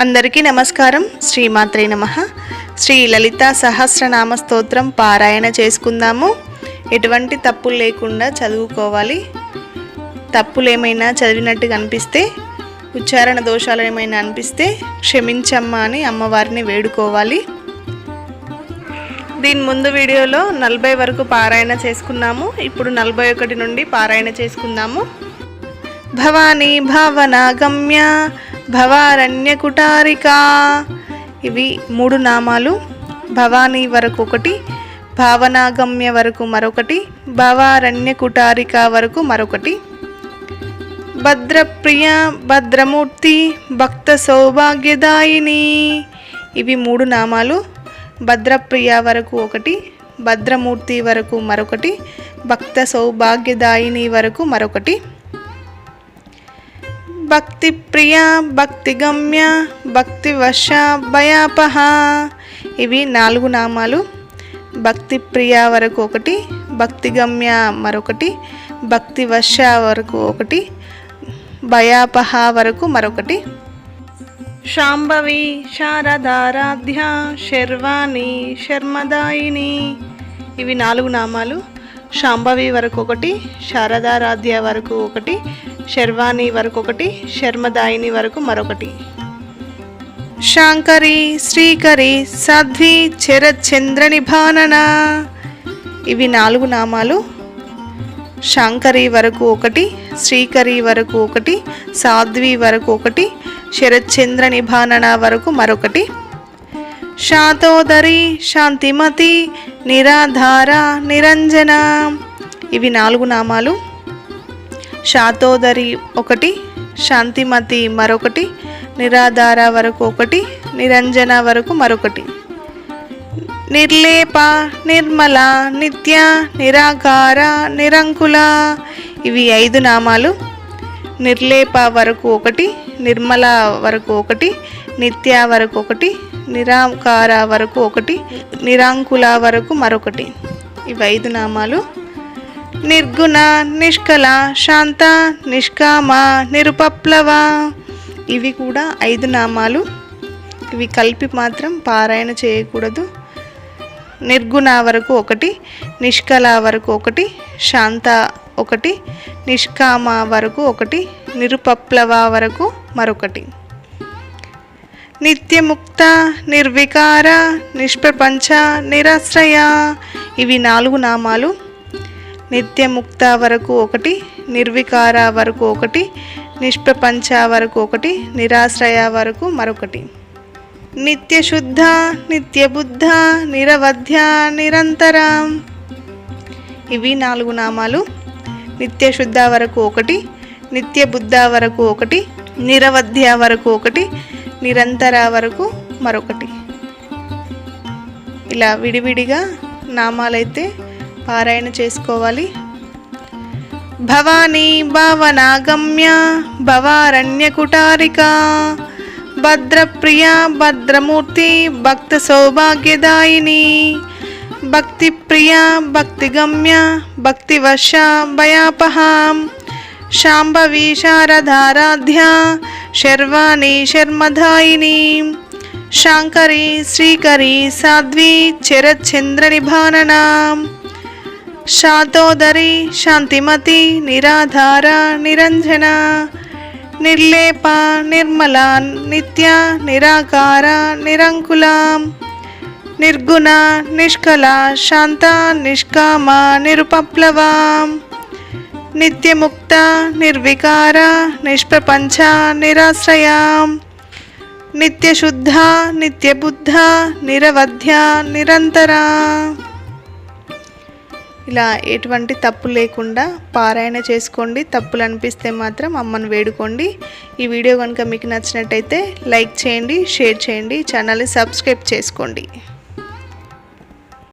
అందరికీ నమస్కారం. శ్రీమాత్రే నమ. శ్రీ లలిత సహస్రనామ స్తోత్రం పారాయణ చేసుకుందాము. ఎటువంటి తప్పులు లేకుండా చదువుకోవాలి. తప్పులు ఏమైనా చదివినట్టుగా అనిపిస్తే ఉచ్చారణ దోషాలు ఏమైనా అనిపిస్తే క్షమించమ్మా అని అమ్మవారిని వేడుకోవాలి. దీని ముందు వీడియోలో నలభై వరకు పారాయణ చేసుకున్నాము. ఇప్పుడు నలభై ఒకటి నుండి పారాయణ చేసుకుందాము. భవానీ భావన గమ్య భవారణ్య కుటారిక ఇవి మూడు నామాలు. భవానీ వరకు ఒకటి భావనాగమ్య వరకు మరొకటి భవారణ్యకుటారిక వరకు మరొకటి. భద్రప్రియ భద్రమూర్తి భక్త సౌభాగ్యదాయిని ఇవి మూడు నామాలు. భద్రప్రియ వరకు ఒకటి భద్రమూర్తి వరకు మరొకటి భక్త సౌభాగ్యదాయిని వరకు మరొకటి. భక్తి ప్రియ భక్తి గమ్య భక్తి వశ భయాపహ. ఇవి నాలుగు నామాలు. భక్తి ప్రియ వరకు ఒకటి భక్తి గమ్య మరొకటి భక్తి వశ వరకు ఒకటి భయాపహ వరకు మరొకటి. శాంభవి శారదారాధ్య శర్వాణి శర్మదాయిని. ఇవి నాలుగు నామాలు. శాంభవి వరకు ఒకటి శారదారాధ్య వరకు ఒకటి శర్వాణి వరకు ఒకటి శర్మదాయిని వరకు మరొకటి. శాంకరి శ్రీకరి సాధ్వి చరచంద్ర నిభానన ఇవి నాలుగు నామాలు. శాంకరి వరకు ఒకటి శ్రీకరి వరకు ఒకటి సాధ్వి వరకు ఒకటి శరచంద్ర నిభానన వరకు మరొకటి. శాతోదరి శాంతిమతి నిరాధార నిరంజన. ఇవి నాలుగు నామాలు. శాతోదరి ఒకటి శాంతిమతి మరొకటి నిరాధార వరకు ఒకటి నిరంజన వరకు మరొకటి. నిర్లేప నిర్మల నిత్య నిరాకార నిరంకుల. ఇవి ఐదు నామాలు. నిర్లేప వరకు ఒకటి నిర్మల వరకు ఒకటి నిత్య వరకు ఒకటి నిరాకార వరకు ఒకటి నిరాంకుల వరకు మరొకటి. ఇవి ఐదు నామాలు. నిర్గుణ నిష్కల శాంత నిష్కామ నిరుపప్లవ. ఇవి కూడా ఐదు నామాలు. ఇవి కలిపి మాత్రం పారాయణ చేయకూడదు. నిర్గుణ వరకు ఒకటి నిష్కల వరకు ఒకటి శాంత ఒకటి నిష్కామ వరకు ఒకటి నిరుపప్లవ వరకు మరొకటి. నిత్యముక్త నిర్వికార నిష్ప్రపంచ నిరాశ్రయ. ఇవి నాలుగు నామాలు. నిత్యముక్త వరకు ఒకటి నిర్వికార వరకు ఒకటి నిష్ప్రపంచ వరకు ఒకటి నిరాశ్రయ వరకు మరొకటి. నిత్యశుద్ధ నిత్యబుద్ధ నిరవధ్య నిరంతరం. ఇవి నాలుగు నామాలు. నిత్యశుద్ధ వరకు ఒకటి నిత్యబుద్ధ వరకు ఒకటి నిరవధ్య వరకు ఒకటి నిరంతర వరకు మరొకటి. ఇలా విడివిడిగా నామాలైతే పారాయణ చేసుకోవాలి. భవానీ భావనాగమ్య భవారణ్యకుటారిక భద్రప్రియ భద్రమూర్తి భక్త సౌభాగ్యదాయిని భక్తి ప్రియ భక్తి గమ్య భయాపహాం శాంభవి శారదారాధ్య శర్వాణి శర్మధాయిని శాంకరి శ్రీకరి సాధ్వి చరచంద్ర నిభానన శాతోదరి శాంతిమతి నిరాధార నిరంజన నిర్లేప నిర్మల నిత్య నిరాకార నిరంకుల నిర్గుణ నిష్కల శాంత నిష్కామ నిరుపప్లవ నిత్యముక్త నిర్వికార నిష్ప్రపంచ నిరాశ్రయాం. నిత్యశుద్ధ నిత్యబుద్ధ నిరవధ్య నిరంతరా. ఇలా ఎటువంటి తప్పు లేకుండా పారాయణ చేసుకోండి. తప్పులు అనిపిస్తే మాత్రం అమ్మను వేడుకోండి. ఈ వీడియో కనుక మీకు నచ్చినట్టయితే లైక్ చేయండి షేర్ చేయండి ఛానల్ని సబ్స్క్రైబ్ చేసుకోండి.